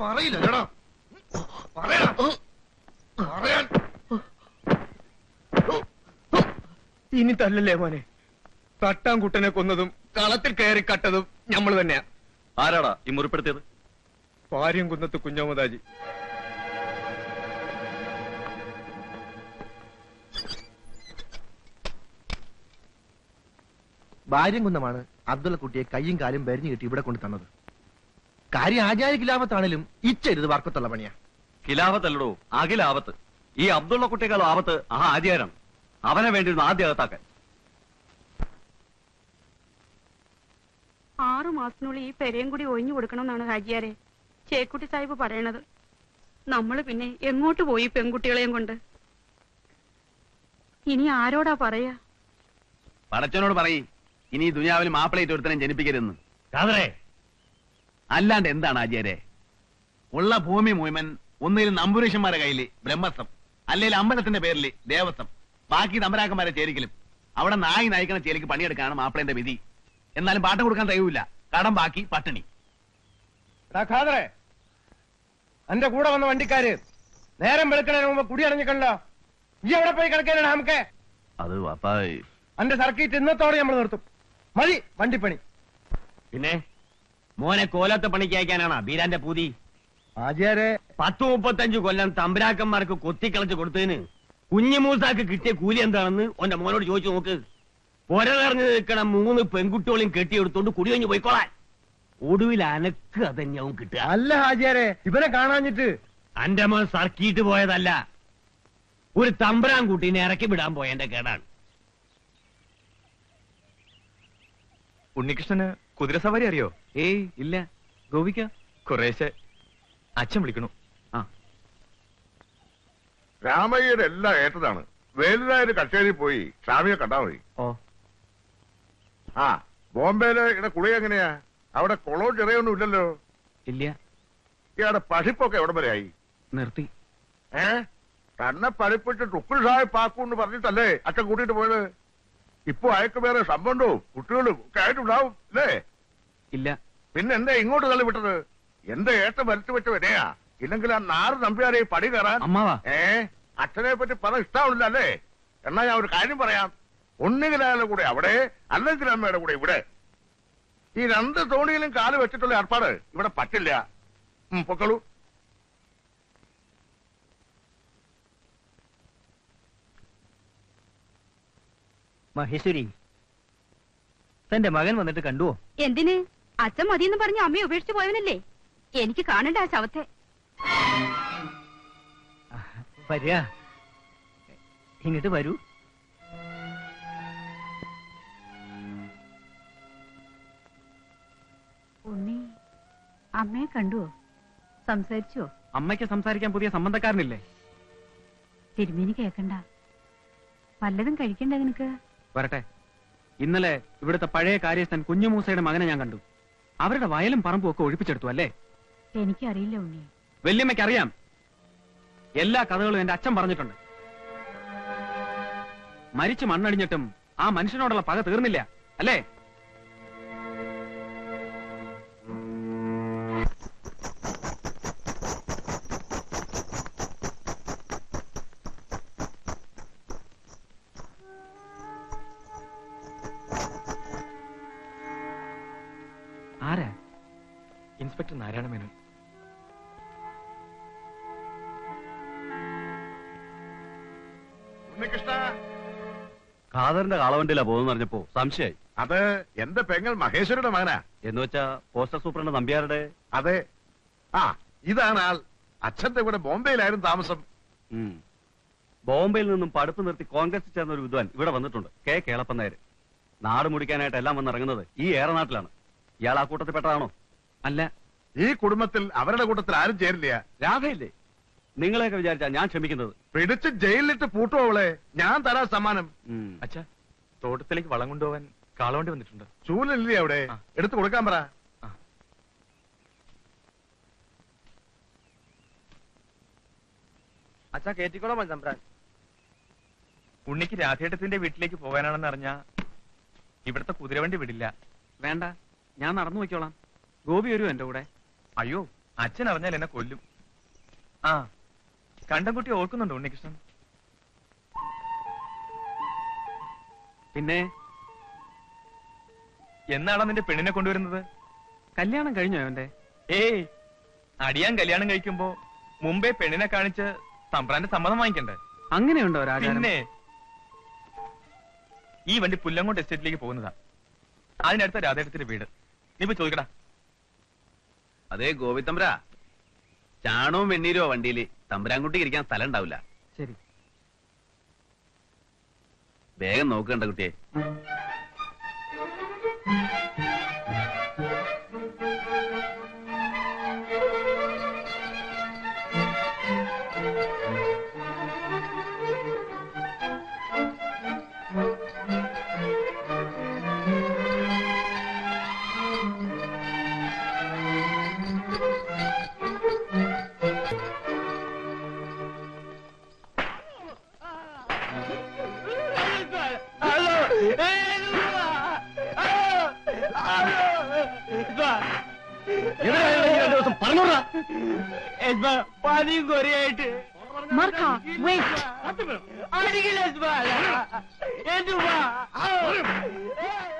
പറയില്ല കേടാ പറയാ. പറയാൻ. ഇനി തല്ലല്ലേ മോനെ? തട്ടാൻകുട്ടനെ കൊന്നതും കളത്തിൽ കയറി കട്ടതും നമ്മൾ തന്നെയാ. ആരാടാ ഈ മുറിപ്പെടുത്തിയത്? പാര്യം കുന്നത്ത് കുഞ്ഞോമതാജി. ഭാര്യം കുന്നമാണ് അബ്ദുള്ള കുട്ടിയെ കയ്യും കാലും ബരിഞ്ഞു കിട്ടി ഇവിടെ കൊണ്ട് തന്നത്. കാര്യം ആചാര്യ കിലാപത്താണേലും ഇച്ചരുത് വർക്കത്തുള്ള പണിയാ. കിലാപത്തല്ലടോ അഖിലാപത്ത് ഈ അബ്ദുള്ള കുട്ടിയേക്കാൾ ആപത്ത് ആ ആചാരം അവനെ വേണ്ടി ആദ്യ അകത്താക്കാൻ ആറു മാസത്തിനുള്ളിൽ ഈ പെരയും കൂടി ഒഴിഞ്ഞു കൊടുക്കണമെന്നാണ് ഹാജിയാരെ. ചേക്കുട്ടി സാഹിബ് പറയണത്. നമ്മൾ പിന്നെ എങ്ങോട്ട് പോയി പെൺകുട്ടികളെയും കൊണ്ട്? ഇനി ആരോടാ പറയാ? പടച്ചനോട് പറയും. ഇനി ഈ ദുനിയാവിൽ മാപ്പിളയിട്ട് ഒരുത്തനെ ജനിപ്പിക്കരുതെന്ന്. കാതറേ. അല്ലാണ്ട് എന്താണ് ആചാര്യെ? ഉള്ള ഭൂമി മുഴുവൻ ഒന്നിൽ നമ്പുരുഷന്മാരെ കയ്യിൽ ബ്രഹ്മസ്ഥം അല്ലെങ്കിൽ അമ്പലത്തിന്റെ പേരിൽ ദേവസ്വം ബാക്കി തമ്പരാക്കന്മാരെ ചേരിക്കലും. അവിടെ നായി നായിക്കണ ചേലിക്ക് പണിയെടുക്കാനാണ് മാപ്പിളന്റെ വിധി. എന്നാലും പാട്ട് കൊടുക്കാൻ തയ്യൂല കടം ബാക്കി പട്ടിണി. ഖാദറെ എന്റെ കൂടെ വന്ന വണ്ടിക്കാര് നേരം വെളുക്കണതിന് മുമ്പ് കുടി അടഞ്ഞിക്കണല്ലോ ഈ എവിടെ പോയി കിടക്കാനാണ് നമുക്ക്? അത് അപ്പാ എന്റെ സർക്കിറ്റ് ഇന്നത്തോടെ നമ്മൾ നിർത്തും. മതി വണ്ടിപ്പണി. പിന്നെ? മോനെ കോലത്തെ പണിക്ക് അയക്കാനാണ്? ബീരാന്റെ പൂതി. ആചാരെ. പത്ത് മുപ്പത്തഞ്ചു കൊല്ലം തമ്പരാക്കന്മാർക്ക് കൊത്തിക്കളച്ച് കൊടുത്തതിന് കുഞ്ഞുമൂസാക്ക് കിട്ടിയ കൂലി എന്താണെന്ന് ഓന്റെ മോനോട് ചോദിച്ചു നോക്ക്. പുര നിറഞ്ഞു നിൽക്കണ മൂന്ന് പെൺകുട്ടികളെയും കെട്ടിയെടുത്തോണ്ട് കുടി കഴിഞ്ഞ് പോയിക്കോളാൻ. ഒടുവിൽ അനക്ക് അതന്നെയാവും കിട്ടുക. അല്ല ഹാജിയാരെ ഇവരെ കാണാഞ്ഞിട്ട്. അന്റെ മോൻ സർക്കിട്ട് പോയതല്ല. ഒരു തമ്പരാൻ കുട്ടീനെ ഇറക്കി വിടാൻ പോയ എന്റെ കേടാണ്. ഉണ്ണികൃഷ്ണന് കുതിരസവാരി അറിയോ? ഏയ് ഇല്ല. ഗോപിക്ക? കുറേശ്ശെ അച്ഛൻ വിളിക്കണു. രാമയ്യർ എല്ലാം ഏറ്റതാണ്. വേലുതായൊരു കച്ചേരി പോയി സ്വാമിയെ കണ്ടാ മതി. ഓ. ആ ബോംബെയിലെ ഇവിടെ കുളി എങ്ങനെയാ? അവിടെ കുളവും ചെറിയൊന്നും ഇല്ലല്ലോ. ഇല്ല. ഇയാടെ പഠിപ്പൊക്കെ എവിടെ വരെ ആയി? നിർത്തി. ഏ? തന്നെ പഠിപ്പിച്ച് ടുക്കുൾ സാഹിബ് പാക്കൂന്ന് പറഞ്ഞിട്ടല്ലേ അച്ഛൻ കൂട്ടിയിട്ട് പോയത്? ഇപ്പൊ അയക്ക് വേറെ സംബന്ധവും കുട്ടികളും ഒക്കെ ആയിട്ടുണ്ടാവും അല്ലേ? ഇല്ല. പിന്നെ എന്താ ഇങ്ങോട്ട് തള്ളി വിട്ടത്? എന്റെ ഏട്ട വരച്ചു വെച്ച വിനയാ ഇല്ലെങ്കിൽ ആ നാറ് നമ്പ്യാരെ ഈ പടി കയറാൻ അമ്മാവാ. ഏ അച്ഛനെ പറ്റി പറ ഇഷ്ടാവില്ല അല്ലേ? എന്നാ ഞാൻ ഒരു കാര്യം പറയാം. ഒന്നുകിൽ അയാളുടെ കൂടെ അവിടെ അല്ലെങ്കിൽ അമ്മയുടെ കൂടെ ഇവിടെ. ഈ രണ്ട് തോണിയിലും കാൽ വെച്ചിട്ടുള്ള ഏർപ്പാട് ഇവിടെ പറ്റില്ല. ഉം, പൊക്കളൂ. മഹേശ്വരി തന്റെ മകൻ വന്നിട്ട് കണ്ടുവോ? എന്തിന്? അച്ഛൻ മതിയെന്ന് പറഞ്ഞ് അമ്മയെ ഉപേക്ഷിച്ച് പോയവനല്ലേ? എനിക്ക് കാണണ്ട ആ ശവത്തെ. വരിക. ഇങ്ങോട്ട് വരൂ. ഉണ്ണി അമ്മയെ കണ്ടുവോ? സംസാരിച്ചോ? അമ്മയ്ക്ക് സംസാരിക്കാൻ പുതിയ സംബന്ധക്കാരനില്ലേ? തിരുമേനി കേക്കണ്ട. വല്ലതും കഴിക്കണ്ട നിനക്ക്? വരട്ടെ. ഇന്നലെ ഇവിടുത്തെ പഴയ കാര്യസ്ഥൻ കുഞ്ഞുമൂസയുടെ മകനെ ഞാൻ കണ്ടു. അവരുടെ വയലും പറമ്പും ഒക്കെ ഒഴിപ്പിച്ചെടുത്തു അല്ലേ? എനിക്കറിയില്ല ഉണ്ണി. വല്യമ്മയ്ക്ക് അറിയാം. എല്ലാ കഥകളും എന്റെ അച്ഛൻ പറഞ്ഞിട്ടുണ്ട്. മരിച്ചു മണ്ണടിഞ്ഞിട്ടും ആ മനുഷ്യനോടുള്ള പക തീർന്നില്ല അല്ലേ? ഇൻസ്പെക്ടർ നാരായണ മേനോൻ. ഉണ്ണികൃഷ്ണ. ഖാദറിന്റെ കാളവണ്ടിയിലാ പോകുന്ന പറഞ്ഞപ്പോ സംശയായി അത് എന്റെ പെങ്ങൾ മഹേശ്വരിയുടെ മകനാ. എന്ന് വെച്ചാ പോസ്റ്റർ സൂപ്രണ്ട് നമ്പ്യാരുടെ? അതെ. ആ ഇതാണ് ആൾ. അച്ഛന്റെ കൂടെ ബോംബെയിലായിരുന്നു താമസം. ഉം. ബോംബെയിൽ നിന്നും പടുപ്പ് നിർത്തി കോൺഗ്രസ് ചേർന്ന ഒരു വിദ്വാൻ ഇവിടെ വന്നിട്ടുണ്ട്. കെ. കേളപ്പൻ നായർ. നാട് മുടിക്കാനായിട്ട് എല്ലാം വന്നിറങ്ങുന്നത് ഈ ഏറനാട്ടിലാണ് ഇയാൾ ആ കൂട്ടത്തിൽ പെട്ടതാണോ അല്ല ഈ കുടുംബത്തിൽ അവരുടെ കൂട്ടത്തിൽ ആരും ചേരില്ല. രാധയില്ലേ? നിങ്ങളെയൊക്കെ വിചാരിച്ചാ ഞാൻ ക്ഷമിക്കുന്നത്. പിടിച്ച് ജയിലിലിട്ട് പൂട്ടുവോ അവളെ ഞാൻ തരാ സമ്മാനം. അച്ഛാ തോട്ടത്തിലേക്ക് വളം കൊണ്ടുപോകാൻ കാളവണ്ടി വന്നിട്ടുണ്ട്. ചൂലില്ലേ അവിടെ. എടുത്തു കൊടുക്കാൻ പറ. അച്ഛാ കേറ്റിക്കോളാം തമ്പ്രാൻ ഉണ്ണിക്ക് രാധേട്ടത്തിന്റെ വീട്ടിലേക്ക് പോകാനാണെന്ന് അറിഞ്ഞാ ഇവിടുത്തെ കുതിരവണ്ടി വിടില്ല. വേണ്ട ഞാൻ നടന്നു നോക്കിക്കോളാം ഗോപി വരൂ എന്റെ കൂടെ. അയ്യോ അച്ഛൻ അറിഞ്ഞാൽ എന്നെ കൊല്ലും. ആ കണ്ടംകുട്ടി ഓർക്കുന്നുണ്ടോ ഉണ്ണികൃഷ്ണൻ? പിന്നെ? എന്നാണ് നിന്റെ പെണ്ണിനെ കൊണ്ടുവരുന്നത്? കല്യാണം കഴിഞ്ഞോ അവന്റെ ഏയ് അടിയാൻ കല്യാണം കഴിക്കുമ്പോ മുമ്പേ പെണ്ണിനെ കാണിച്ച് തമ്പ്രാന്റെ സമ്മതം വാങ്ങിക്കണ്ടേ? അങ്ങനെയുണ്ടോ പിന്നെ ഈ വണ്ടി പുല്ലങ്ങോട്ട് എസ്റ്റേറ്റിലേക്ക് പോകുന്നതാ. അതിനടുത്ത രാധേട്ടത്തിന്റെ വീട്. നീ ഇപ്പൊ ചോദിക്കടാ. അതേ ഗോപിത്തമ്പ്ര ചാണവും വെണ്ണീരോ വണ്ടിയിൽ. തമ്പുരാൻകുട്ടിക്ക് ഇരിക്കാൻ സ്ഥലം ഉണ്ടാവില്ല. ശരി. വേഗം നോക്കണ്ട കുട്ടിയെ പതിയും കൊറിയായിട്ട് Marka, wait. അടിക്കില്ല എന്തുവാ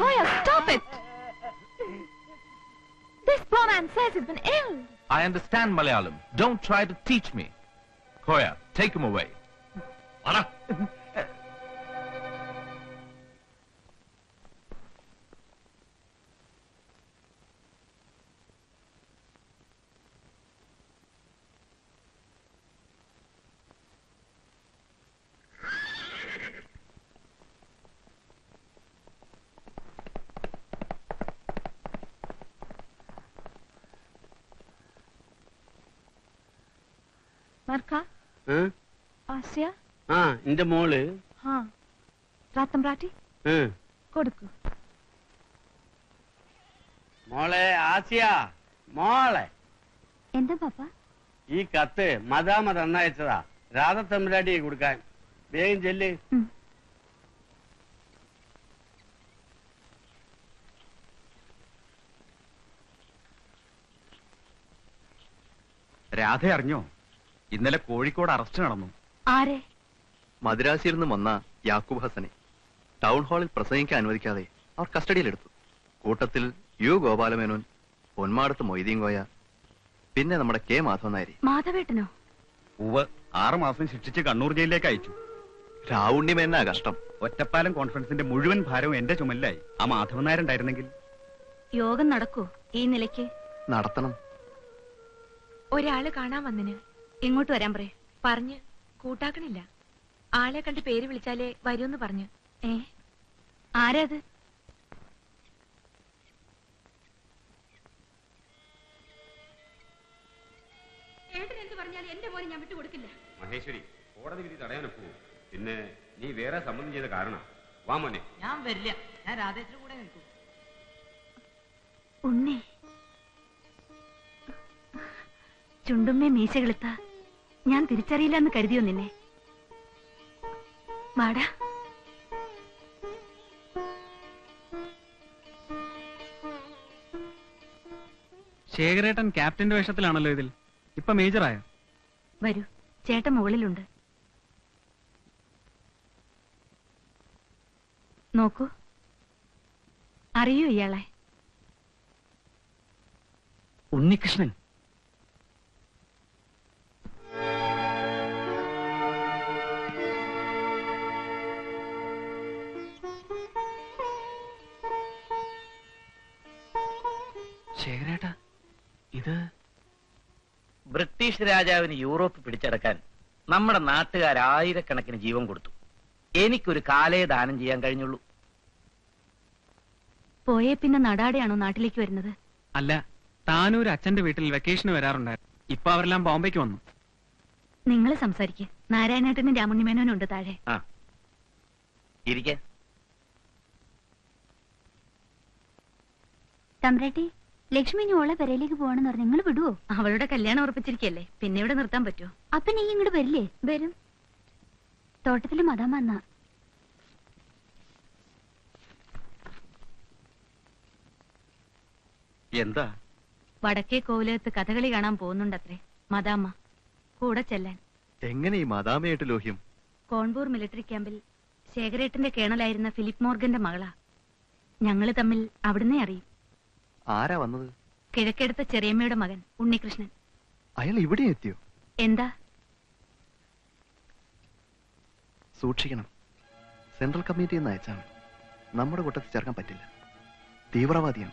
Koya, stop it! This poor man says he's been ill. I understand Malayalam. Don't try to teach me. Koya, take him away. Marka, Asya, ആ എന്റെ മോൾ. ha. Ratamrati, ഉം. കൊടുക്കൂ. മോളെ ആസിയ. മോളെ. എന്താ പാപ്പ? ഈ കത്ത് മദാമ തന്നയച്ചതാ. രാധ തമ്പുരാട്ടിയെ കൊടുക്കാൻ. വേഗം ചെല്ല്. രാധ അറിഞ്ഞോ? ഇന്നലെ കോഴിക്കോട് അറസ്റ്റ് നടന്നു. ആരെ? മദ്രാസിയിൽ നിന്ന് വന്ന യാക്കൂബ് ഹസനെ. ടൗൺ ഹാളിൽ പ്രസംഗിക്കാൻ അനുവദിക്കാതെ അവർ കസ്റ്റഡിയിലെടുത്തു. കൂട്ടത്തിൽ യു ഗോപാലമേനോൻ പൊന്മാടത്ത് മൊയ്തീൻ കോയ പിന്നെ നമ്മുടെ കെ മാധവൻ നായരി മാധവേട്ടനോ ഉവ് ആറുമാസം ശിക്ഷിച്ച് കണ്ണൂർ ജയിലിലേക്ക് അയച്ചു. രാവുണ്ണിമേനാ കഷ്ടം. ഒറ്റപ്പാലം കോൺഫറൻസിന്റെ മുഴുവൻ ഭാരവും എന്റെ ചുമലിലായി. ആ മാധവൻ നായരുണ്ടായിരുന്നെങ്കിൽ യോഗം നടക്കൂ. ഈ നിലയ്ക്ക്. നടത്തണം. ഒരാൾ കാണാൻ വന്നിന്. ഇങ്ങോട്ട് വരാൻ പറയേ. പറഞ്ഞ് കൂട്ടാക്കണില്ല. ആളെ കണ്ട് പേര് വിളിച്ചാലേ വരുമെന്ന് പറഞ്ഞു. ഏ? ആരാത്? അത് എന്ത് പറഞ്ഞാലും എന്റെ മോനെ ഞാൻ വിട്ടുകൊടുക്കില്ല മഹേശ്വരി കോടതി വിധി തടയാനൊക്കൂ പിന്നെ നീ വേറെ സംബന്ധം ചെയ്ത കാരണം? വാ മോനെ. ഞാൻ വരില്ല. ഞാൻ രാധേശ്വര കൂടെ നിൽക്കും. ഉണ്ണി. ചുണ്ടുമ്മേ മീശ കിളുത്ത ഞാൻ തിരിച്ചറിയില്ല എന്ന് കരുതിയോ നിന്നെ? വാടാ ശേഖരേട്ടൻ ക്യാപ്റ്റന്റെ വേഷത്തിലാണല്ലോ ഇതിൽ. ഇപ്പൊ മേജറായോ? വരൂ. ചേട്ടൻ മുകളിലുണ്ട്. നോക്കൂ. അറിയൂ ഇയാളെ? ഉണ്ണികൃഷ്ണൻ. ഇത്? ബ്രിട്ടീഷ് രാജാവിന് യൂറോപ്പ് പിടിച്ചടക്കാൻ നമ്മുടെ നാട്ടുകാർ ആയിരക്കണക്കിന് ജീവൻ കൊടുത്തു. എനിക്കൊരു കാലയെ ദാനം ചെയ്യാൻ കഴിഞ്ഞുള്ളൂ. പോയേ പിന്നെ നടാടെയാണോ നാട്ടിലേക്ക് വരുന്നത്? അല്ല താനൂർ അച്ഛന്റെ വീട്ടിൽ വെക്കേഷന് വരാറുണ്ടായിരുന്നു. ഇപ്പൊ അവരെല്ലാം ബോംബെക്ക് വന്നു. നിങ്ങൾ സംസാരിക്കുക നാരായണേട്ടനും രാമുണ്ണിമേനോനും ഉണ്ട് താഴെ. ആ. ഇരിക്കേ. ലക്ഷ്മി ഇനി ഓളെ പെരയിലേക്ക് പോകണമെന്ന് പറഞ്ഞു നിങ്ങൾ വിടുവോ? അവളുടെ കല്യാണം ഉറപ്പിച്ചിരിക്കല്ലേ പിന്നെ ഇവിടെ നിർത്താൻ പറ്റുമോ അപ്പൊ നീ ഇങ്ങോട്ട് വരില്ലേ? വരും. തോട്ടത്തിൽ മതാം വന്ന. എന്താ? വടക്കേ കോവിലകത്ത് കഥകളി കാണാൻ പോകുന്നുണ്ടത്രേ മദാമ്മ. കൂടെ ചെല്ലാൻ. എങ്ങനെ ഈ മദാമയായിട്ട് ലോഹ്യം? കോൺപൂർ മിലിറ്ററി ക്യാമ്പിൽ ശേഖരേട്ടന്റെ കേണലായിരുന്ന ഫിലിപ്പ് മോർഗന്റെ മകളാ. ഞങ്ങൾ തമ്മിൽ അവിടുന്ന് അറിയും. ആരാ വന്നത്? കിഴക്കെടുത്ത ചെറിയമ്മയുടെ മകൻ ഉണ്ണികൃഷ്ണൻ. അയാൾ ഇവിടെ എത്തിയോ? എന്താ? സൂക്ഷിക്കണം. സെൻട്രൽ കമ്മിറ്റി എന്ന് അയച്ചാണ്. നമ്മുടെ കൂട്ടത്തിൽ ചേർക്കാൻ പറ്റില്ല. തീവ്രവാദിയാണ്.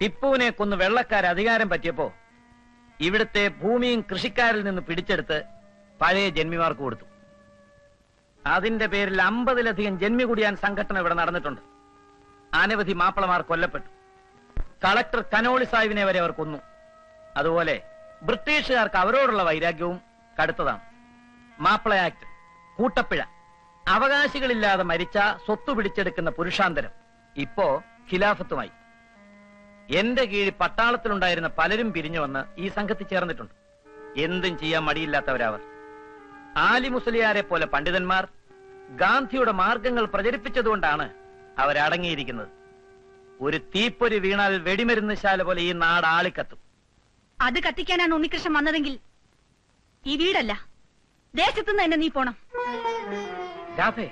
ടിപ്പുവിനെ കൊന്ന് വെള്ളക്കാർ അധികാരം പറ്റിയപ്പോ ഇവിടുത്തെ ഭൂമിയും കൃഷിക്കാരിൽ നിന്ന് പിടിച്ചെടുത്ത് പഴയ ജന്മിമാർക്ക് കൊടുത്തു. അതിന്റെ പേരിൽ അമ്പതിലധികം ജന്മി കുടിയാൻ സംഘടന ഇവിടെ നടന്നിട്ടുണ്ട്. അനവധി മാപ്പിളമാർ കൊല്ലപ്പെട്ടു. കളക്ടർ കനോളി സാഹിബിനെ വരെ അവർ കൊന്നു. അതുപോലെ ബ്രിട്ടീഷുകാർക്ക് അവരോടുള്ള വൈരാഗ്യവും കടുത്തതാണ്. മാപ്പിള ആക്ട് കൂട്ടപ്പിഴ അവകാശികളില്ലാതെ മരിച്ച സ്വത്ത് പിടിച്ചെടുക്കുന്ന പുരുഷാന്തരം ഇപ്പോ ഖിലാഫത്തുമായി. എന്റെ കീഴിൽ പട്ടാളത്തിലുണ്ടായിരുന്ന പലരും പിരിഞ്ഞു വന്ന് ഈ സംഘത്തിൽ ചേർന്നിട്ടുണ്ട്. എന്തും ചെയ്യാൻ മടിയില്ലാത്തവരവർ. ആലി മുസ്ലിയാരെ പോലെ പണ്ഡിതന്മാർ ഗാന്ധിയുടെ മാർഗങ്ങൾ പ്രചരിപ്പിച്ചതുകൊണ്ടാണ് അവരടങ്ങിയിരിക്കുന്നത്. ഒരു തീപ്പൊരി വീണാൽ വെടിമരുന്ന് ശാല പോലെ ഈ നാട് ആളിക്കത്തും. അത് കത്തിക്കാനാണ് ഉണ്ണികൃഷ്ണൻ വന്നതെങ്കിൽ ഈ വീടല്ല. ദേശത്തുനിന്ന് തന്നെ നീ പോണം. രാധേ.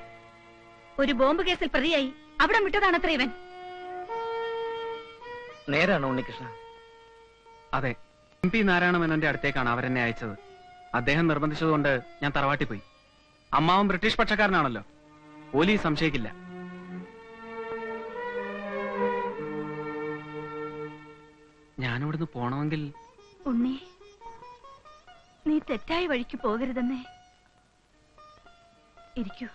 ഒരു ബോംബ് കേസിൽ പ്രതിയായി. അവിടെ വിട്ടതാണത്ര ഇവൻ. നേരാണോ ഉണ്ണികൃഷ്ണ? അതെ. എം പി നാരായണ മേനോന്റെ അടുത്തേക്കാണ് അവരെന്നെ അയച്ചത്. അദ്ദേഹം നിർബന്ധിച്ചതുകൊണ്ട് ഞാൻ തറവാട്ടി പോയി അമ്മാവൻ ബ്രിട്ടീഷ് പക്ഷക്കാരനാണല്ലോ. പോലീസ് സംശയിക്കില്ല. ഞാനിവിടുന്ന് പോണമെങ്കിൽ ഉണ്ണി നീ തെറ്റായ വഴിക്ക് പോകരുതെന്നേ. ഇരിക്കൂ.